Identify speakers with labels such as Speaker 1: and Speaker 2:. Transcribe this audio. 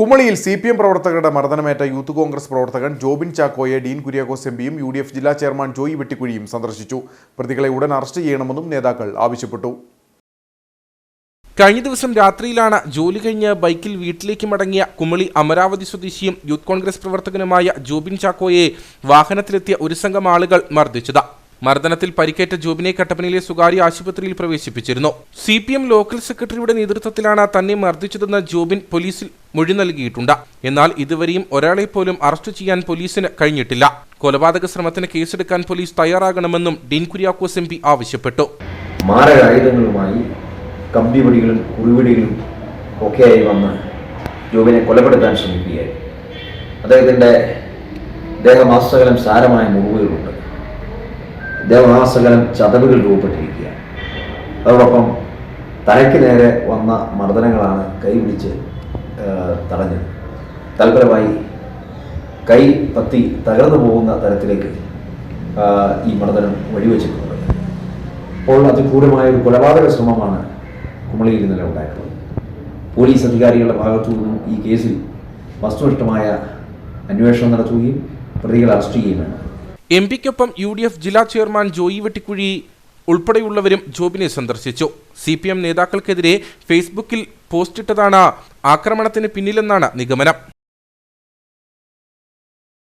Speaker 1: കുമളിയിൽ C P M പ്രവർത്തകരുടെ മർദ്ദനമേറ്റ youth Congress പ്രവർത്തകൻ ജോബിൻ ചാക്കോയെ ഡീൻ കുര്യാക്കോസ് എം പിയും യു ഡി എഫ് ജില്ലാ ചെയർമാൻ ജോയി വെട്ടിക്കുഴിയും സന്ദർശിച്ചു. പ്രതികളെ ഉടൻ അറസ്റ്റ് ചെയ്യണമെന്നും നേതാക്കൾ ആവശ്യപ്പെട്ടു.
Speaker 2: കഴിഞ്ഞ ദിവസം രാത്രിയിലാണ് ജോലി കഴിഞ്ഞ് ബൈക്കിൽ വീട്ടിലേക്ക് മടങ്ങിയ കുമളി അമരാവതി സ്വദേശിയും യൂത്ത് കോൺഗ്രസ് പ്രവർത്തകനുമായ ജോബിൻ ചാക്കോയെ വാഹനത്തിലെത്തിയ ഒരു സംഘം ആളുകൾ മർദ്ദിച്ചത്. മർദ്ദനത്തിൽ പരിക്കേറ്റ ജോബിനെ കട്ടപ്പനയിലെ സ്വകാര്യ ആശുപത്രിയിൽ പ്രവേശിപ്പിച്ചിരുന്നു. സി പി എം ലോക്കൽ സെക്രട്ടറിയുടെ നേതൃത്വത്തിലാണ് തന്നെ മർദ്ദിച്ചതെന്ന് ജോബിൻ പോലീസിൽ മൊഴി നൽകിയിട്ടുണ്ട്. എന്നാൽ ഇതുവരെയും ഒരാളെ പോലും അറസ്റ്റ് ചെയ്യാൻ പോലീസിന് കഴിഞ്ഞിട്ടില്ല. കൊലപാതക ശ്രമത്തിന് കേസെടുക്കാൻ പോലീസ് തയ്യാറാകണമെന്നും ഡീൻ കുര്യാക്കോസ് എം പി ആവശ്യപ്പെട്ടു.
Speaker 3: മാരകായുധങ്ങളുമായി കമ്പിവടികളും കുറിവടികളും ഒക്കെയായി വന്ന് ജോബിനെ കൊലപ്പെടുത്താൻ ശ്രമിക്കുകയായി അദ്ദേഹത്തിന്റെ ദേഹമാസകലം സാരമായ മുറിവുകളുണ്ട് ദേഹമാസകലം ചതവുകൾ രൂപപ്പെട്ടിരിക്കുകയാണ്. അതോടൊപ്പം തലയ്ക്ക് നേരെ വന്ന മർദ്ദനങ്ങളാണ് കൈ പിടിച്ച് തടഞ്ഞത്. തൽപരമായി കൈ പത്തി തകർന്നു പോകുന്ന തരത്തിലേക്ക് ഈ മർദ്ദനം വഴിവെച്ചിട്ടുണ്ട്. അപ്പോൾ അതിക്രൂരമായ ഒരു കൊലപാതക ശ്രമമാണ് കുമളിയിൽ ഇന്നലെ ഉണ്ടായിട്ടുള്ളത്. പോലീസ് അധികാരികളുടെ ഭാഗത്തു നിന്നും ഈ കേസിൽ വസ്തുനിഷ്ഠമായ അന്വേഷണം നടത്തുകയും പ്രതികളെ അറസ്റ്റ് ചെയ്യുകയും വേണം.
Speaker 2: എം പിക്കൊപ്പം യു ഡി എഫ് ജില്ലാ ചെയർമാൻ ജോയി വെട്ടിക്കുഴി ഉൾപ്പെടെയുള്ളവരും ജോബിനെ സന്ദർശിച്ചു. സി പി എം നേതാക്കൾക്കെതിരെ ഫേസ്ബുക്കിൽ പോസ്റ്റിട്ടതാണ് ആക്രമണത്തിന് പിന്നിലെന്നാണ് നിഗമനം.